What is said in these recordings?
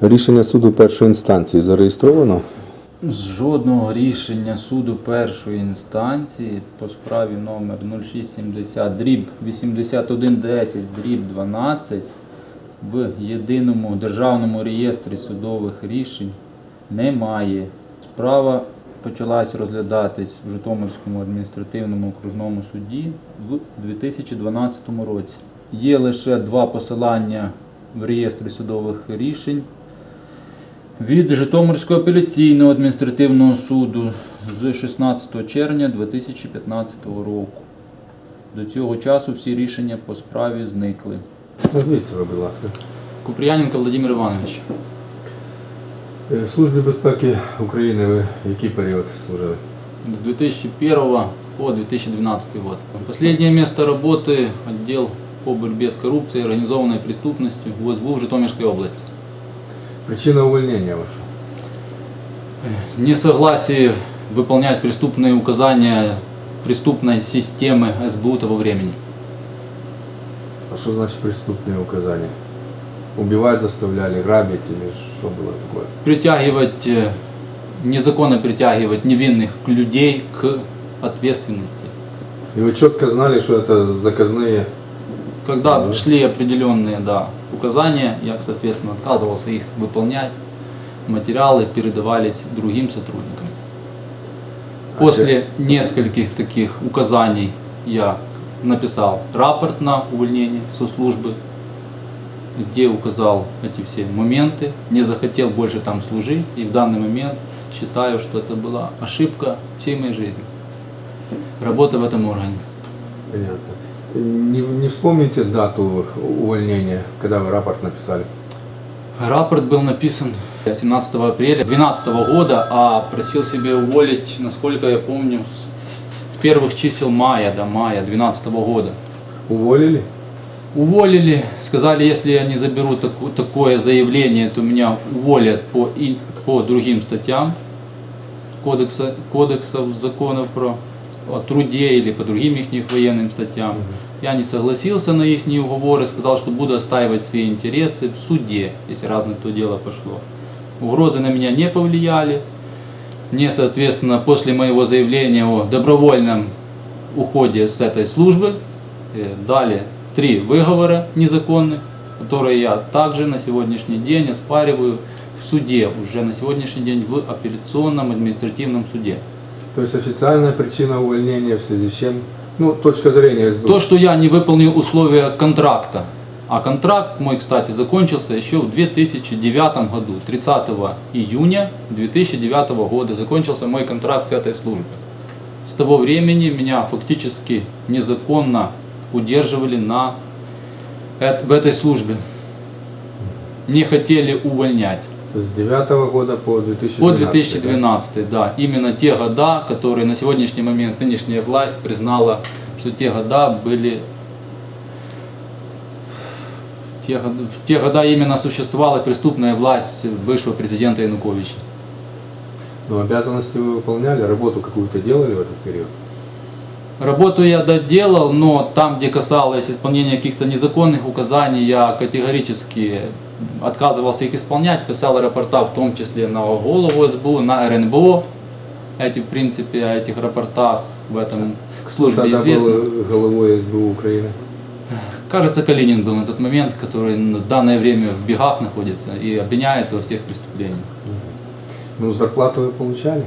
Рішення суду першої інстанції зареєстровано. Жодного рішення суду першої інстанції по справі номер 0670 дріб 8110 дріб 12 в єдиному державному реєстрі судових рішень немає. Справа почалась розглядатись в Житомирському адміністративному окружному суді в 2012 році. Є лише два посилання в реєстрі судових рішень від Житомирського апеляційного адміністративного суду з 16 червня 2015 року. До цього часу всі рішення по справі зникли. Назвіть себе, будь ласка. Купріяненко Владимир Іванович. Е, В Службі безпеки України ви який період служили? С 2001 по 2012 год. Последнее место работы – отдел по борьбе с коррупцией и организованной преступностью УСБУ в Житомирской области. Причина увольнення ваша? Несогласие выполнять преступные указания преступной системы СБУ того времени. А що значить преступні указання? Убивать заставляли, грабить или що було таке? Притягивать, э, незаконно притягивать невинных людей к ответственности. І ви чітко знали, що це заказні Когда Мгм. шли определенные да, указания, я, соответственно, отказывался их выполнять. Материалы передавались другим сотрудникам. А После нескольких таких указаний я написал рапорт на увольнение со службы, где указал эти все моменты, не захотел больше там служить, и в данный момент считаю, что это была ошибка всей моей жизни. Работа в этом органе. Понятно. Не, не вспомните дату увольнения, когда вы рапорт написали? Рапорт был написан 17 апреля 2012 года, а просил себе уволить, насколько я помню, с- первых чисел мая до мая 2012 года. Уволили? Уволили, сказали, если я не заберу таку- такое заявление, то меня уволят по, и, по другим статьям кодекса, кодексов, законов про о труде или по другим их военным статьям. Я не согласился на их уговоры, сказал, что буду отстаивать свои интересы в суде, если раз на то дело пошло. Угрозы на меня не повлияли. Мне, соответственно, после моего заявления о добровольном уходе с этой службы э, дали три выговора незаконных, которые я также на сегодняшний день оспариваю в суде, уже на сегодняшний день в апелляционном административном суде. То есть официальная причина увольнения в связи с чем? Ну, точка зрения СБУ. То, что я не выполнил условия контракта, а контракт мой, кстати, закончился еще в 2009 году, 30 июня 2009 года закончился мой контракт с этой службой. С того времени меня фактически незаконно удерживали на, в этой службе. Не хотели увольнять. С 2009 года по 2012. По 2012, да. Именно те года, которые на сегодняшний момент нынешняя власть признала, что те года были... Те, в те года именно существовала преступная власть бывшего президента Януковича. да? Но обязанности вы выполняли, работу какую-то делали в этот период? Работу я доделал, но там, где касалось исполнения каких-то незаконных указаний, я категорически отказывался их исполнять, писал рапорта в том числе на голову СБУ, на РНБО. Эти, в принципе, о этих рапортах в этом службе Тогда известно. был главой СБУ Украины. Кажется, Калинин был на тот момент, который в данное время в бегах находится и обвиняется во всех преступлениях. Ну, зарплату вы получали?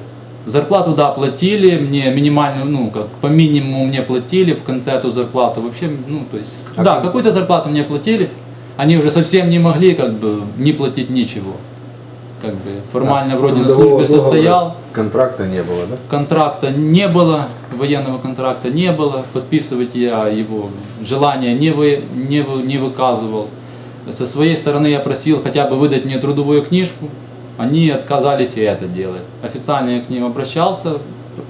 Зарплату, да, платили, мне минимальную, ну, как по минимуму мне платили, в конце эту зарплату вообще, ну, то есть, А да, как- какую-то зарплату мне платили, они уже совсем не могли, как бы, не платить ничего. Как бы, формально Да. вроде на Трудового службе состоял, Контракта не было, да? контракта не было, военного контракта не было, подписывать я его желания не, вы, не, вы- не выказывал. Со своей стороны я просил хотя бы выдать мне трудовую книжку, они отказались и это делать. Официально я к ним обращался,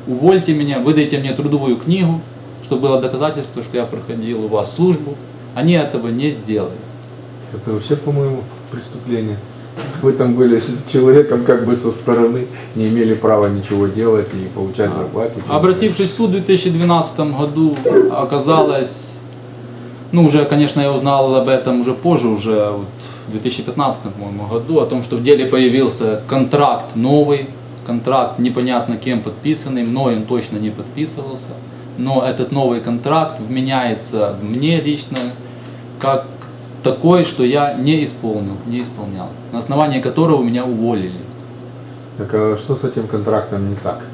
увольте меня, выдайте мне трудовую книгу, чтобы было доказательство, что я проходил у вас службу. Они этого не сделали. Это вообще, по-моему, преступление. Вы там были с человеком как бы со стороны, не имели права ничего делать и получать зарплату. Обратившись в суд в 2012 году, оказалось, Ну, уже, конечно, я узнал об этом уже позже, уже вот в 2015, по-моему, году, о том, что в деле появился контракт новый, контракт непонятно кем подписанный, мной он точно не подписывался, но этот новый контракт вменяется мне лично как такой, что я не исполнил, не исполнял, на основании которого меня уволили. Так а что с этим контрактом не так?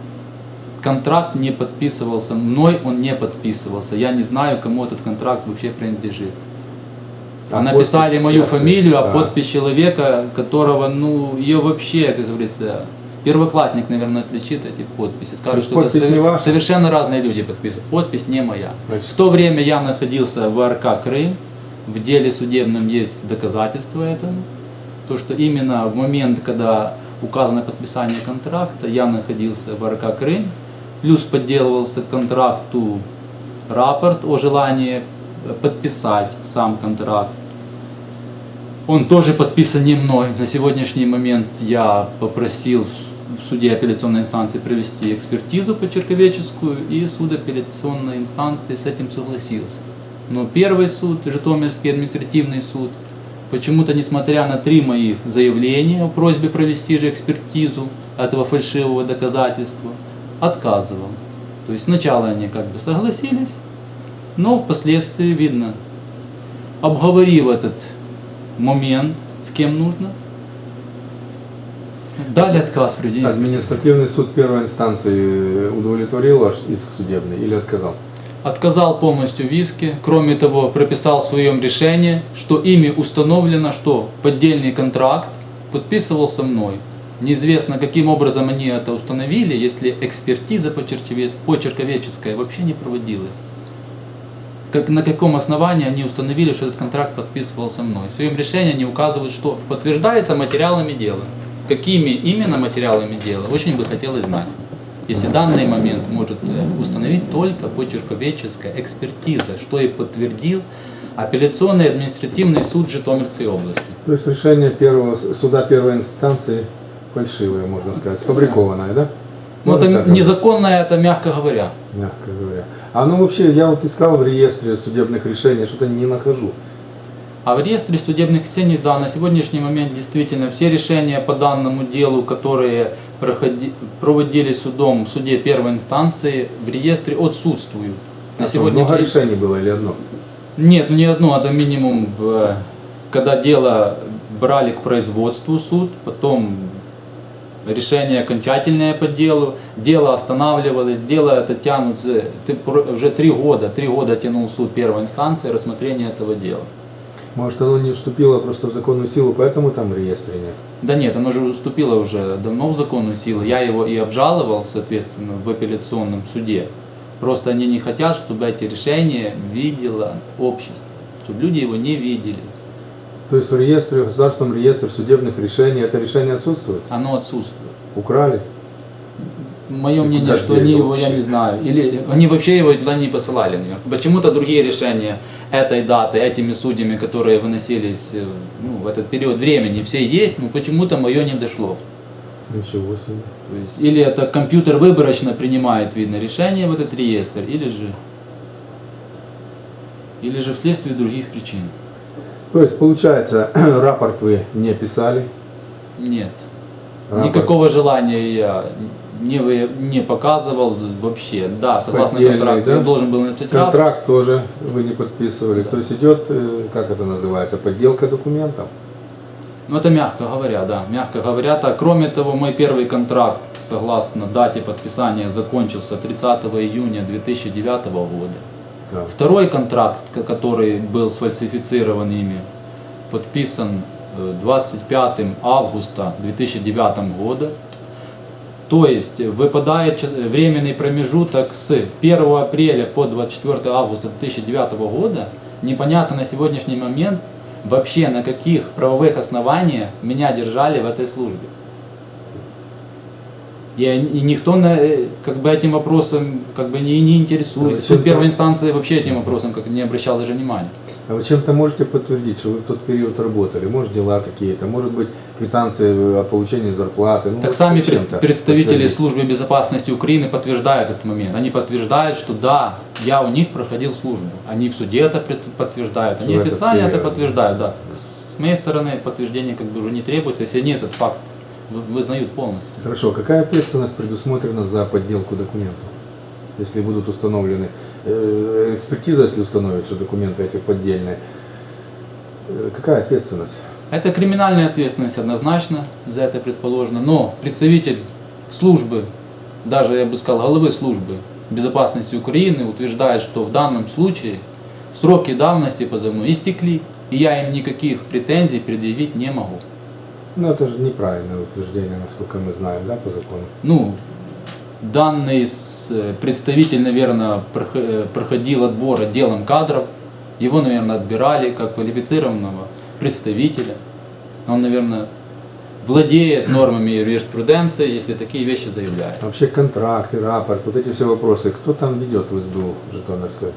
Контракт не подписывался, мной он не подписывался, я не знаю, кому этот контракт вообще принадлежит. А написали подпись мою фамилию, а да. подпись человека, которого, ну, ее вообще, как говорится, первоклассник, наверное, отличит эти подписи. Скажет, что это ваша? совершенно разные люди подписывают. Подпись не моя. Значит- В то время я находился в АРК Крым, в деле судебном есть доказательства этому. То, что именно в момент, когда указано подписание контракта, я находился в АРК Крым, плюс подделывался контракту рапорт о желании подписать сам контракт. Он тоже подписан не мной. На сегодняшний момент я попросил в суде апелляционной инстанции провести экспертизу почерковеческую, и суд апелляционной инстанции с этим согласился. Но первый суд, Житомирский административный суд, почему-то, несмотря на три моих заявления о просьбе провести же экспертизу этого фальшивого доказательства, отказывал. То есть сначала они как бы согласились, но впоследствии, видно, обговорив этот момент, с кем нужно, дали отказ в экспертизы. Административный суд первой инстанции удовлетворил ваш иск судебный или отказал? Отказал полностью в иске. Кроме того, прописал в своем решении, что ими установлено, что поддельный контракт подписывался мной. Неизвестно, каким образом они это установили, если экспертиза почеркове- почерковеческая вообще не проводилась. Как, на каком основании они установили, что этот контракт подписывался мной. В своем решении они указывают, что подтверждается материалами дела. Какими именно материалами дела, очень бы хотелось знать. Если данный момент может э, установить только почерковеческая экспертиза, что и подтвердил апелляционный административный суд Житомирской области. То есть решение первого суда первой инстанции фальшивое, можно сказать, сфабрикованное, да? Ну, это так незаконное, это мягко говоря. Мягко говоря. А ну вообще, я вот искал в реестре судебных решений, что-то не нахожу. А в реестре судебных решений, да, на сегодняшний момент действительно все решения по данному делу, которые проходи- проводились судом в суде первой инстанции, в реестре отсутствуют. На А что, много решений было или одно? Нет, не одно, это минимум, э, когда дело брали к производству суд, потом решение окончательное по делу, дело останавливалось, дело это тянут про- уже три года, три года тянул суд первой инстанции рассмотрение этого дела. Может, оно не вступило просто в законную силу, поэтому там в реестре нет. Да нет, оно же уступило уже давно в законную силу. Я его и обжаловал, соответственно, в апелляционном суде. Просто они не хотят, чтобы эти решения видело общество, чтобы люди его не видели. То есть в реестре, в государственном реестре судебных решений это решение отсутствует? Оно отсутствует. Украли? Мое И мнение, что они его, я вообще? не знаю, или они вообще его туда не посылали. наверное. Почему-то другие решения этой даты, этими судьями, которые выносились э, ну, в этот период времени, все есть, но почему-то мое не дошло. Ничего себе. То есть, или это компьютер выборочно принимает, видно, решение в этот реестр, или же, или же вследствие других причин. То есть, получается, рапорт вы не писали? Нет. Рапорт Никакого желания я не, вы- не показывал вообще. Да, согласно Поддельный, контракту, да? я должен был написать рапорт. Контракт тоже вы не подписывали. То есть идет, э, как это называется, подделка документов. Ну это мягко говоря, да, мягко говоря. Так, кроме того, мой первый контракт, согласно дате подписания, закончился 30 июня 2009 года. Да. Второй контракт, ко- который был сфальсифицирован ими, подписан э, 25 августа 2009 года. То есть выпадает временный промежуток с 1 апреля по 24 августа 2009 года. Непонятно на сегодняшний момент вообще на каких правовых основаниях меня держали в этой службе. И, и никто на, э, как бы этим вопросом как бы не, не интересуется. зачем Суд первой инстанции вообще этим вопросом как не обращал даже внимания. А вы чем-то можете подтвердить, что вы в тот период работали? Может, дела какие-то, может быть, квитанции о получении зарплаты? Ну, Так сами представители службы безопасности Украины подтверждают этот момент. Они подтверждают, что да, я у них проходил службу. Они в суде это подтверждают. Они В этот официально это подтверждают, да. С, моей стороны подтверждение как бы уже не требуется, если они этот факт вызнают полностью. Хорошо, какая ответственность предусмотрена за подделку документов? Если будут установлены, э, экспертиза, если установит, что документы эти поддельные, э, какая ответственность? Это криминальная ответственность однозначно за это предположено, но представитель службы, даже я бы сказал головы службы безопасности Украины утверждает, что в данном случае сроки давности позывной истекли, и я им никаких претензий предъявить не могу. Ну, это же неправильное утверждение, насколько мы знаем, да, по закону? Ну, данный э, представитель, наверное, э, проходил отбор отделом кадров, его, наверное, отбирали как квалифицированного представителя. Он, наверное, владеет нормами юриспруденции, если такие вещи заявляет. Вообще контракты, рапорт, вот эти все вопросы, кто там ведет в СБУ Житомирской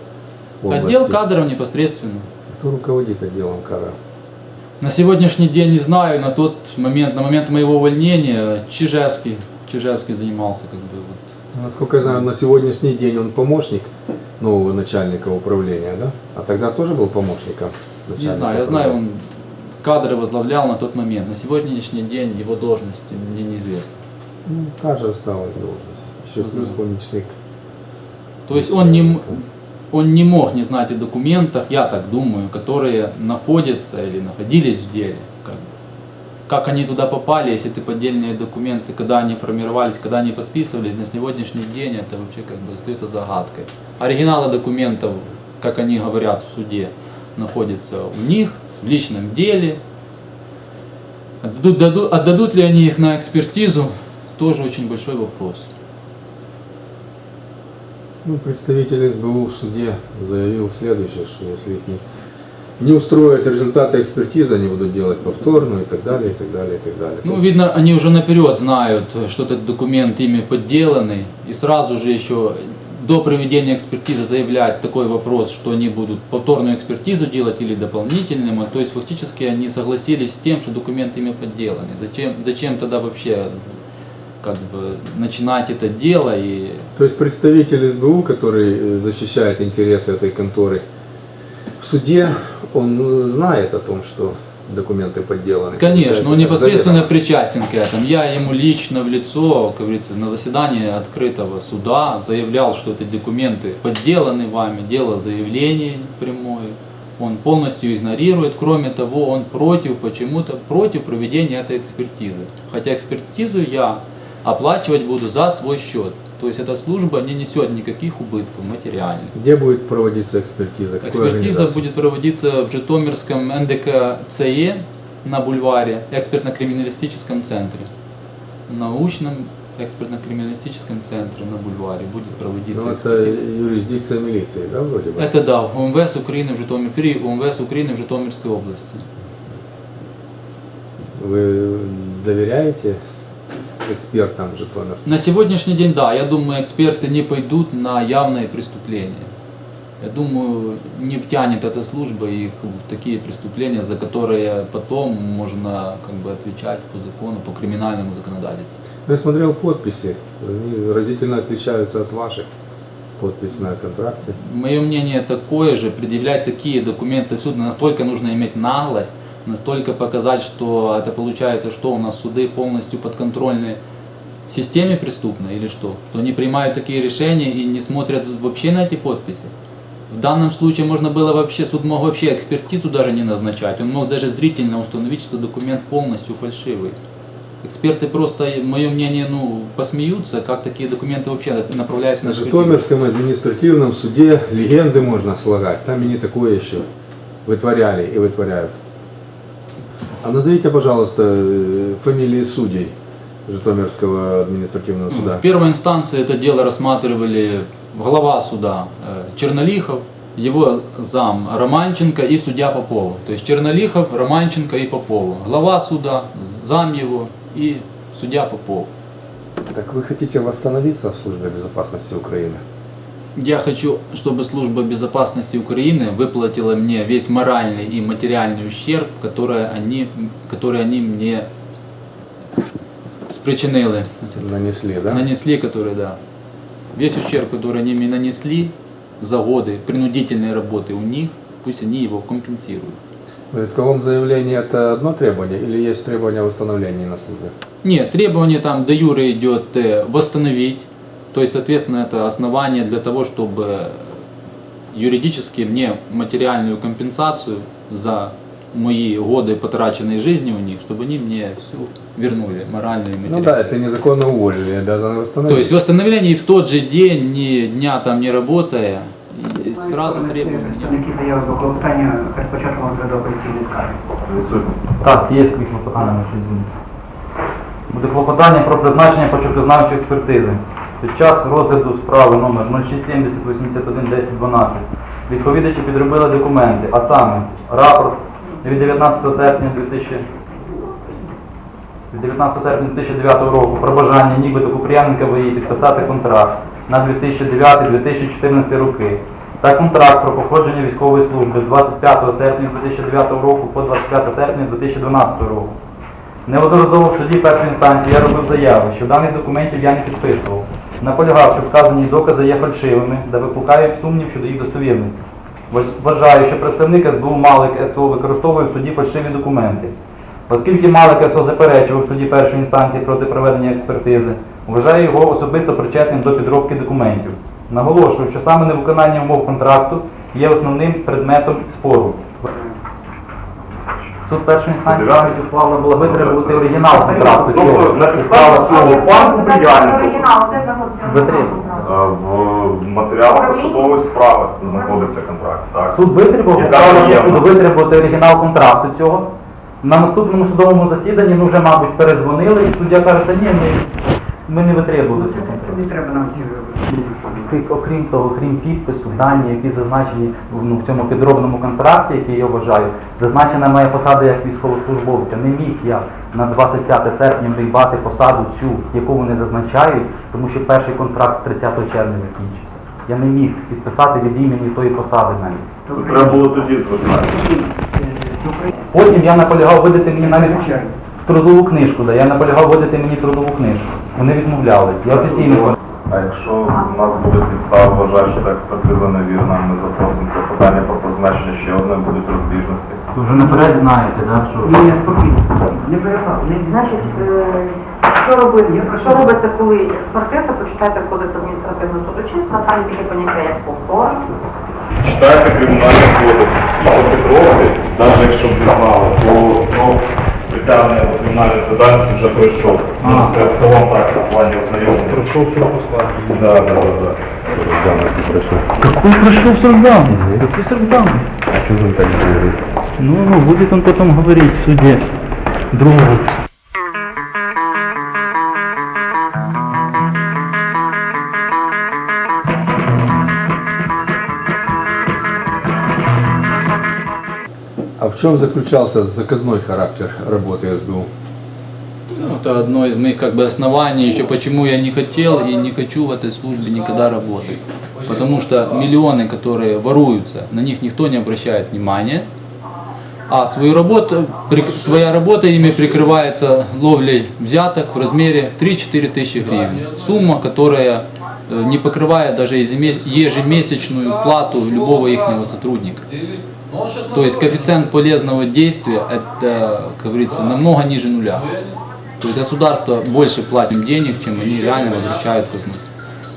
области? Отдел кадров непосредственно. Кто руководит отделом кадров? На сегодняшний день не знаю, на тот момент, на момент моего увольнения Чижевский, Чижевский занимался как бы вот. Насколько я знаю, на сегодняшний день он помощник нового начальника управления, да? А тогда тоже был помощником Не знаю, я знаю, он кадры возглавлял на тот момент. На сегодняшний день его должности мне неизвестно. Ну, каждый осталась должность. Еще плюс помощник. То есть он не, он не мог не знать о документах, я так думаю, которые находятся или находились в деле. Как, бы. как они туда попали, если это поддельные документы, когда они формировались, когда они подписывались, на сегодняшний день это вообще как бы остается загадкой. Оригиналы документов, как они говорят в суде, находятся у них, в личном деле. Отдадут, даду- отдадут ли они их на экспертизу, тоже очень большой вопрос. Ну, представитель СБУ в суде заявил следующее, что если их не, не устроят результаты экспертизы, они будут делать повторную и так далее, и так далее, и так далее. Ну, видно, они уже наперед знают, что этот документ ими подделанный, и сразу же еще до проведения экспертизы заявлять такой вопрос, что они будут повторную экспертизу делать или дополнительную. То есть фактически они согласились с тем, что документ ими подделаны. Зачем, зачем тогда вообще как бы начинать это дело и То есть представитель СБУ, который э, защищает интересы этой конторы, в суде он знает о том, что документы подделаны. Конечно, он непосредственно заведомо. причастен к этому. Я ему лично в лицо, как говорится, на заседании открытого суда заявлял, что эти документы подделаны вами, делал заявление прямое. Он полностью игнорирует. Кроме того, он против, почему-то против проведения этой экспертизы. Хотя экспертизу я оплачивать буду за свой счет. То есть эта служба не несет никаких убытков материальных. Где будет проводиться экспертиза? Какой Экспертиза будет проводиться в Житомирском НДК-ЦЕ на бульваре, экспертно-криминалистическом центре. Научном экспертно-криминалистическом центре на бульваре будет проводиться Ну, это экспертиза. юрисдикция милиции, да, вроде бы? Это да, УМВС Украины в Житомир, при УМВС Украины в Житомирской области. Вы доверяете экспертам Житомир? На сегодняшний день, да, я думаю, эксперты не пойдут на явные преступления. Я думаю, не втянет эта служба их в такие преступления, за которые потом можно как бы отвечать по закону, по криминальному законодательству. Я смотрел подписи, они разительно отличаются от ваших. Подпись на контракте. Мое мнение такое же, предъявлять такие документы в суд, настолько нужно иметь наглость, настолько показать, что это получается, что у нас суды полностью подконтрольны системе преступной или что? Что они принимают такие решения и не смотрят вообще на эти подписи. В данном случае можно было вообще, суд мог вообще экспертизу даже не назначать, он мог даже зрительно установить, что документ полностью фальшивый. Эксперты просто, мое мнение, ну, посмеются, как такие документы вообще направляются на экспертизу. Житомирском административном суде легенды можно слагать. Там и не такое еще вытворяли и вытворяют. А назовите, пожалуйста, э, фамилии судей Житомирского административного Ну, суда. В первой инстанции это дело рассматривали глава суда э, Чернолихов, его зам Романченко и судья Попова. То есть Чернолихов, Романченко и Попова. Глава суда, зам его и судья Попов. Так вы хотите восстановиться в службе безопасности Украины? Я хочу, чтобы служба безопасности Украины выплатила мне весь моральный и материальный ущерб, который они, который они мне спричинили, Нанесли, да? нанесли, который, да. Весь ущерб, который они мне нанесли за годы принудительной работы у них, пусть они его компенсируют. В исковом заявлении это одно требование или есть требование восстановления на службе? Нет, требование там до юры идет э, восстановить. То есть, соответственно, это основание для того, чтобы юридически мне материальную компенсацию за мои годы потраченной жизни у них, чтобы они мне все вернули, моральную и Ну материальную. да, если незаконно уволили, обязаны восстановить. То есть восстановление и в тот же день, ни дня там не работая, и сразу требуют меня. Які заяви до клопотання перед початком розгляду апеляційної скарги? Так, є такі клопотання на суді. Буде клопотання про призначення почеркознавчої експертизи. Під час розгляду справи номер 0670 81 10 12 відповідачі підробили документи, а саме рапорт від 19 серпня 2000 від 19 серпня 2009 року про бажання нібито Купріяненка ВІ підписати контракт на 2009-2014 роки та контракт про походження військової служби з 25 серпня 2009 року по 25 серпня 2012 року. Неодноразово в суді першої інстанції я робив заяви, що даних документів я не підписував. Наполягав, що вказані докази є фальшивими та викликають сумнів щодо їх достовірності. Вважаю, що представник СБУ Малик СО використовує в суді фальшиві документи. Оскільки Малик СО заперечував в суді першої інстанції проти проведення експертизи, вважаю його особисто причетним до підробки документів. Наголошую, що саме невиконання умов контракту є основним предметом спору. Суд першої інстанції Дев'ятий. ухвала була витребувати оригінал контракту. Тобто цього. написала слово пан Купріяненко Оригінал, де знаходиться? Витребувати. Е, в матеріалах судової справи знаходиться контракт. Так? Суд витребував, І там є. суду витребувати оригінал контракту цього. На наступному судовому засіданні ми вже, мабуть, передзвонили, і суддя каже, та ні, ми, ми не витребували цього контракту. Не треба нам Крім- Окрім того, крім підпису, дані, які зазначені ну, в цьому підробному контракті, який я вважаю, зазначена моя посада як військовослужбовця. Не міг я на 25 серпня виїбати посаду цю, яку вони зазначають, тому що перший контракт 30 червня закінчився. Я не міг підписати від імені тої посади навіть. Треба було тоді звертатися. Потім я наполягав видати мені навіть трудову книжку, да, я наполягав видати мені трудову книжку. Вони відмовляли. Я офіційно А якщо у нас буде підстава вважати, що експертиза невірна, ми запросимо клопотання про призначення ще одне, будуть розбіжності. Ви вже наперед знаєте, да, що Ні, ні, спокійно. Не пересад. Значить, е, що робиться? Що робиться, коли експертиза, почитайте кодекс адміністративного судочинства, там є таке поняття як повтор. Читайте кримінальний кодекс. І по Петровці, навіть якщо б не знали, то знов притягнення до кримінальної відповідальності вже пройшов. Ну, А. Це, це вам так в плані ознайомлення. пройшов цього складу. Да, да, да, да. Какой прошел сорванец? Какой сорванец? А что вы так говорите? Ну, ну, будет он потом говорить в суде другого. В чем заключался заказной характер работы СБУ? Ну, это одно из моих как бы оснований, еще почему я не хотел и не хочу в этой службе никогда работать. Потому что миллионы, которые воруются, на них никто не обращает внимания. А свою работу, прик- своя работа ими прикрывается ловлей взяток в размере 3-4 тысячи гривен. Сумма, которая э, не покрывает даже ежемес- ежемесячную плату любого их сотрудника. То есть коэффициент полезного действия это, как говорится, намного ниже нуля. То есть государство больше платит им денег, чем они реально возвращают казну.